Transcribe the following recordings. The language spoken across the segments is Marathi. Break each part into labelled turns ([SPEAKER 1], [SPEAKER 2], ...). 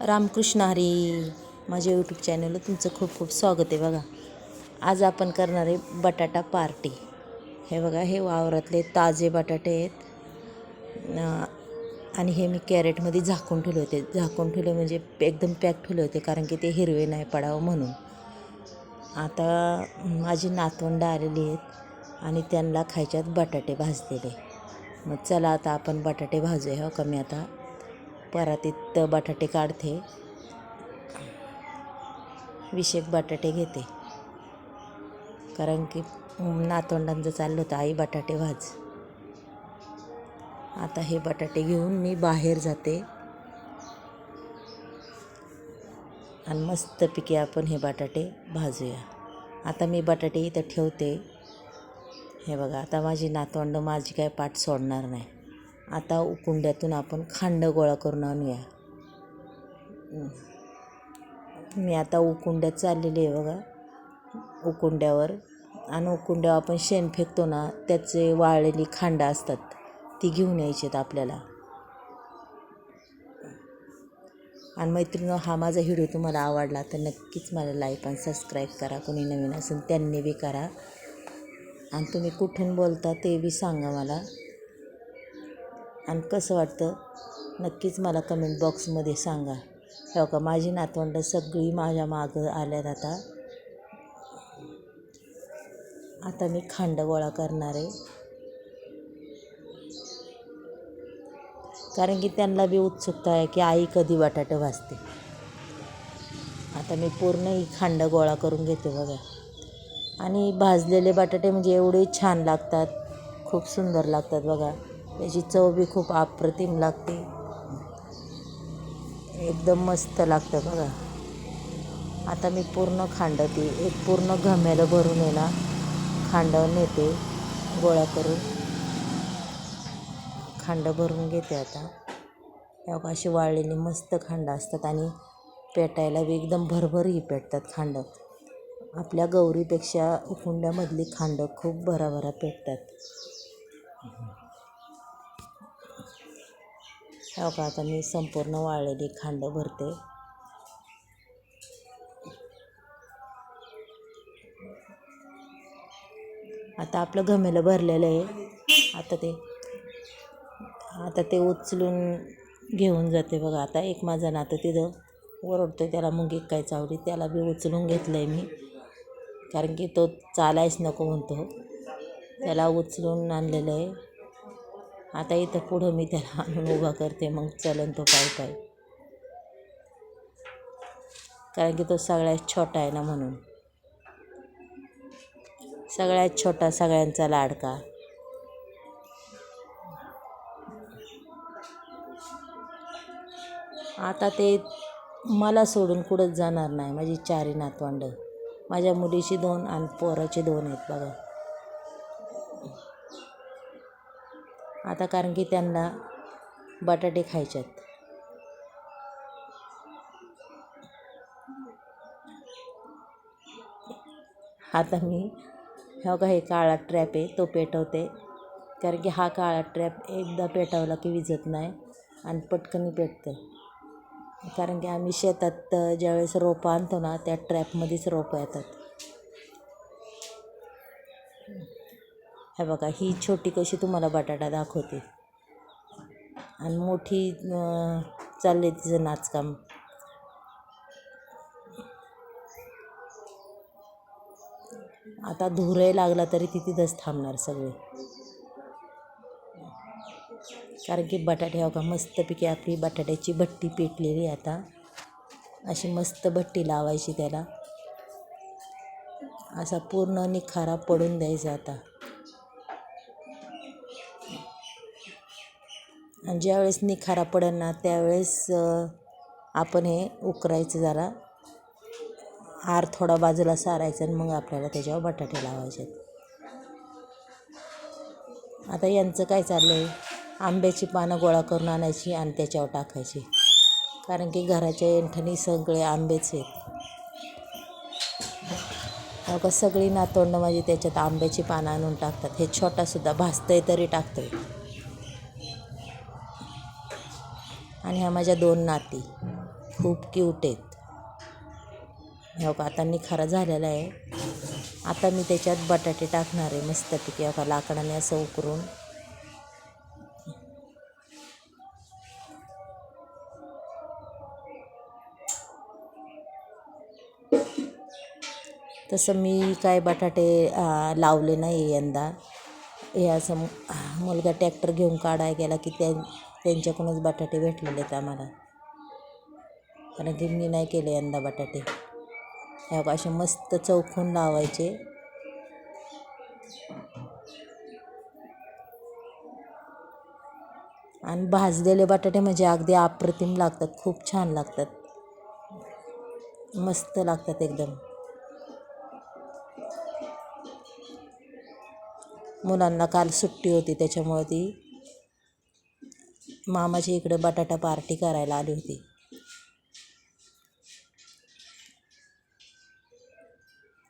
[SPEAKER 1] रामकृष्ण हरी माझ्या यूट्यूब चॅनलला तुमचं खूप खूप स्वागत आहे बघा. आज आपण करणार आहे बटाटा पार्टी. हे बघा हे वावरातले ताजे बटाटे आहेत. आणि हे मी कॅरेटमध्ये झाकून ठेवले होते. झाकून ठेवले म्हणजे एकदम पॅक ठेवले होते कारण की ते हिरवे नाही पडावं म्हणून. आता माझी नातवंड आलेली आहेत आणि त्यांना खायच्यात बटाटे भाजलेले. मग चला आता आपण बटाटे भाजूया. हो कमी आता परातीत बटाटे काढते. विशेक बटाटे घेते. कारण की नातवंडांचं चाललं होतं आई बटाटे भाज. आता हे बटाटे घेऊन मी बाहेर जाते. आणि मस्तपैकी आपण हे बटाटे भाजूया. आता मी बटाटे इथं ठेवते. हे बघा आता माझी नातवंड माझी काय पाठ सोडणार नाही. आता उकुंड्यातून आपण खांड गोळा करून आणूया. मी आता उकुंड्यात चाललेली आहे बघा. उकुंड्यावर आणि उकुंड्यावर आपण शेण फेकतो ना त्याचे वाळलेली खांड असतात ती घेऊन यायची आहेत आपल्याला. आणि मैत्रिणी हा माझा व्हिडिओ तुम्हाला आवडला तर नक्कीच मला लाईक आणि सबस्क्राईब करा. कोणी नवीन असेल त्यांनी बी करा. आणि तुम्ही कुठून बोलता ते बी सांगा मला. आणि कसं वाटतं? नक्कीच मला कमेंट बॉक्समध्ये सांगा. हो का माझी नातवंड सगळी माझ्या मागं आल्यात आता. आता मी खांड गोळा करणार आहे. कारण की त्यांना बी उत्सुकता आहे की आई कधी बटाटे भाजते. आता मी पूर्ण ही खांड गोळा करून घेते बघा. आणि भाजलेले बटाटे म्हणजे एवढे छान लागतात. खूप सुंदर लागतात बघा. त्याची चव बी खूप अप्रतिम लागते. एकदम मस्त लागतं बघा. आता मी पूर्ण खांडते. एक पूर्ण घम्याला भरून आहे ना खांड नेते गोळा करून. खांड भरून घेते आता. हे अशी वाळलेली मस्त खांड असतात आणि पेटायला बी एकदम भरभरही पेटतात खांड. आपल्या गौरीपेक्षा उकुंड्यामधली खांड खूप भराभरा पेटतात. हा का आता मी संपूर्ण वाळलेली खांड भरते. आता आपलं घमेलं भरलेलं आहे. आता ते आता ते उचलून घेऊन जाते बघा. आता एक माझा नातं तिथं ओरडतो त्याला मुंगी काय चावली त्याला बी उचलून घेतलं आहे मी. कारण की तो चालायच नको म्हणतो. त्याला उचलून आणलेलं आहे. आता इथं पुढं मी त्याला आणून उभा करते मग चलन तो पाय पाय. कारण की तो सगळ्यात छोटा आहे ना म्हणून. सगळ्यात छोटा सगळ्यांचा लाडका. आता ते मला सोडून कुठंच जाणार नाही माझी चारी नातवंड. माझ्या मुलीची दोन आणि पोराचे दोन आहेत बघा. आता कारण की त्यांना बटाटे खायचे आहेत आता मी ह्या का हे काळा ट्रॅप आहे तो पेटवते. कारण की हा काळा ट्रॅप एकदा पेटवला की विजत नाही आणि पटकन पेटतं. कारण की आम्ही शेतात ज्यावेळेस रोपं आणतो ना त्या ट्रॅपमध्येच रोपं येतात. हे बघा ही छोटी कशी तुम्हाला बटाटा दाखवते. आणि मोठी चालले तिचं नाचकाम. आता धुरही लागला तरी ती तिथंच थांबणार सगळे. कारण की बटाटे हो का मस्तपैकी आपली बटाट्याची भट्टी पेटलेली आता. अशी मस्त भट्टी लावायची त्याला. असा पूर्ण निखारा पडून द्यायचा आता. ज्यावेळेस निखारा पडेल ना त्यावेळेस आपण हे उकरायचं जरा. आर थोडा बाजूला सारायचा आणि मग आपल्याला त्याच्यावर बटाटे लावायचे आता यांचं काय चाललं आहे आंब्याची पानं गोळा करून आणायची आणि त्याच्यावर टाकायची. कारण की घराच्या एंठणी सगळे आंबेच आहेत. का सगळी नातोंड माझी म्हणजे त्याच्यात आंब्याची पानं आणून टाकतात. हे छोटासुद्धा भाजतंय तरी टाकतोय. आणि ह्या माझ्या दोन नाती. खूप क्यूट आहेत. हे बघा आता निखारा झालेला आहे. आता मी त्याच्यात बटाटे टाकणार आहे मस्तपैकी अका लाकडाने असं उकरून. तसं मी काय बटाटे लावले नाही यंदा. हे असं मुलगा ट्रॅक्टर घेऊन काढाय गेला की त्या त्यांच्याकडूनच बटाटे भेटलेले आहेत आम्हाला. कारण की मी नाही केले यंदा बटाटे. ह्या असे मस्त चौकून लावायचे. आणि भाजलेले बटाटे म्हणजे अगदी अप्रतिम लागतात. खूप छान लागतात. मस्त लागतात एकदम. मुलांना काल सुट्टी होती त्याच्यामुळे ती मामाच्या इकडं बटाटा पार्टी करायला आली होती.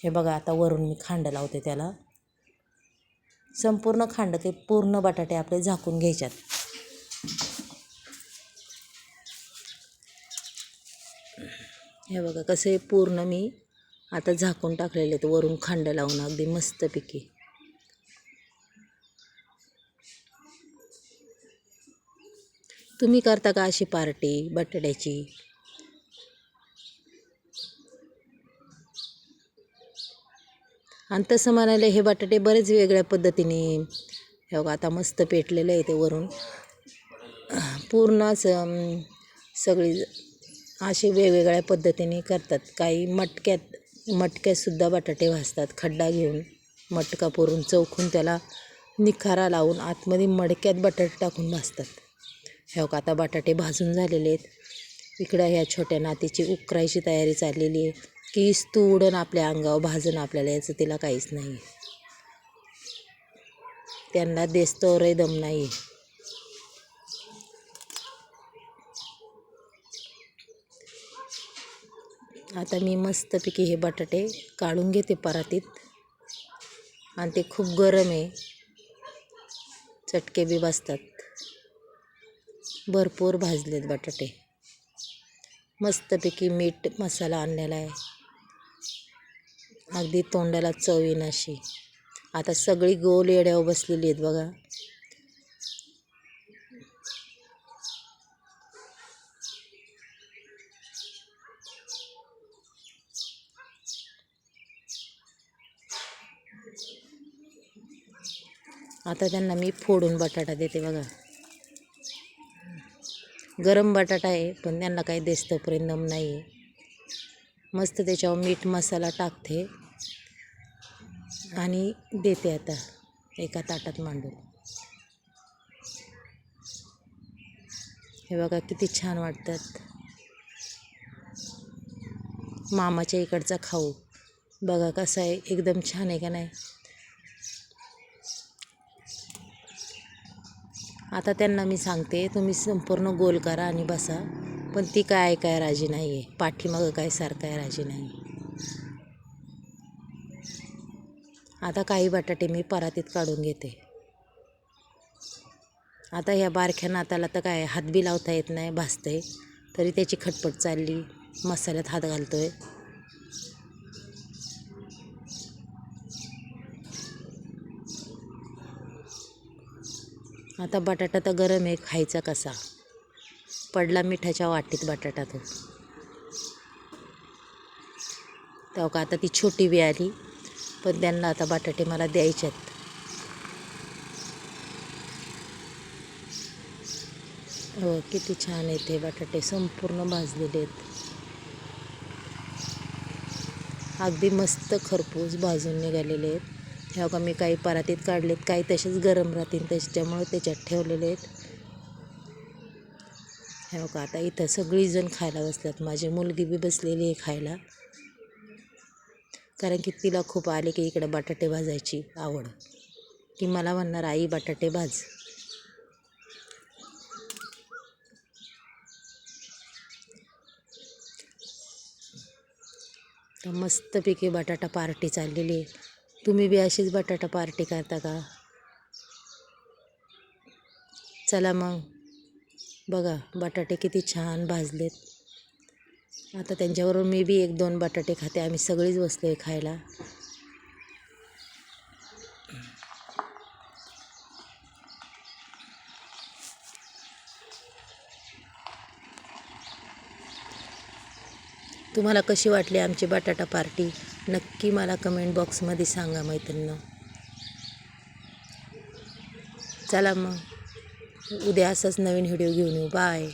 [SPEAKER 1] हे बघा आता वरून मी खांड लावते त्याला. संपूर्ण खांड ते पूर्ण बटाटे आपले झाकून घ्यायच्यात. हे बघा कसे पूर्ण मी आता झाकून टाकलेले आहेत. वरून खांड लावून अगदी मस्तपैकी. तुम्ही करता का अशी पार्टी बटाट्याची आणि तसं म्हणायला हे बटाटे बरेच वेगळ्या पद्धतीने हे बघा आता मस्त पेटलेलं आहे ते वरून. पूर्णच सगळी असे वेगवेगळ्या पद्धतीने करतात. काही मटक्यात मटक्यातसुद्धा बटाटे भाजतात खड्डा घेऊन मटका पुरून चौकून त्याला निखारा लावून आतमध्ये मडक्यात बटाटे टाकून भाजतात. हे का आता बटाटे भाजून झालेले आहेत. इकडं ह्या छोट्या नातीची उकरायची तयारी चाललेली आहे. कीस तुडन आपल्या अंगावर भाजून आपल्याला याचं तिला काहीच नाही. त्यांना देस्तोरही दम नाही. आता मी मस्तपैकी हे बटाटे काढून घेते परातीत. आणि ते खूप गरम आहे. चटके बी बसतात. भरपूर भाजलेत बटाटे. मस्तपैकी मीठ मसाला आणलेला आहे. अगदी तोंडाला चव येईन अशी. आता सगळी गोल येड्यावर बसलेली आहेत बघा. आता त्यांना मी फोडून बटाटा देते बघा. गरम बटाटा आहे पण त्यांना काही देस्तोपर्यंत दम नाही आहे मस्त त्याच्यावर मीठ मसाला टाकते. आणि देते आता एका ताटात मांडून. हे बघा किती छान वाटतात. मामाच्या इकडचा खाऊ. बघा कसा आहे एकदम छान आहे का नाही? आता त्यांना मी सांगते तुम्ही संपूर्ण गोल करा आणि बसा. पण ती काय काय राजी नाही आहे पाठीमागं काय सारखं आहे राजी नाही आता काही बटाटे मी परातीत काढून घेते. आता ह्या बारख्या नाताला तर काय हात बी लावता येत नाही भाजतंय तरी त्याची खटपट चालली. मसाल्यात हात घालतोय. आता बटाटा तर गरम आहे खायचा कसा? पडला मिठाच्या वाटीत बटाटा तो. तेव्हा का आता ती छोटी बी आली पण त्यांना आता बटाटे मला द्यायच्यात हो किती छान येते बटाटे संपूर्ण भाजलेले आहेत. अगदी मस्त खरपूस भाजून निघालेले आहेत. ह्या का मी काही परातीत काढलेत काही तसेच गरम राहतील त्याच्यामुळे त्याच्यात ठेवलेले आहेत. ह्या का आता इथं सगळीजण खायला बसतात माझी मुलगी बी बसलेली आहे खायला. कारण की तिला खूप आले की इकडे बटाटे भाजायची आवड. की मला म्हणणार आई बटाटे भाज. तर मस्तपैकी बटाटा पार्टी चाललेली आहे. तुम्ही बी अशीच बटाटा पार्टी करता का? चला मग. बघा बटाटे किती छान भाजलेत. आता त्यांच्याबरोबर मी बी एक दोन बटाटे खाते. आम्ही सगळीच बसलो आहे खायला. तुम्हाला कशी वाटली आमची बटाटा पार्टी? नक्की मला कमेंट बॉक्समध्ये सांगा मैत्रिणी चला मग. उद्या असंच नवीन व्हिडिओ घेऊन येऊ. बाय.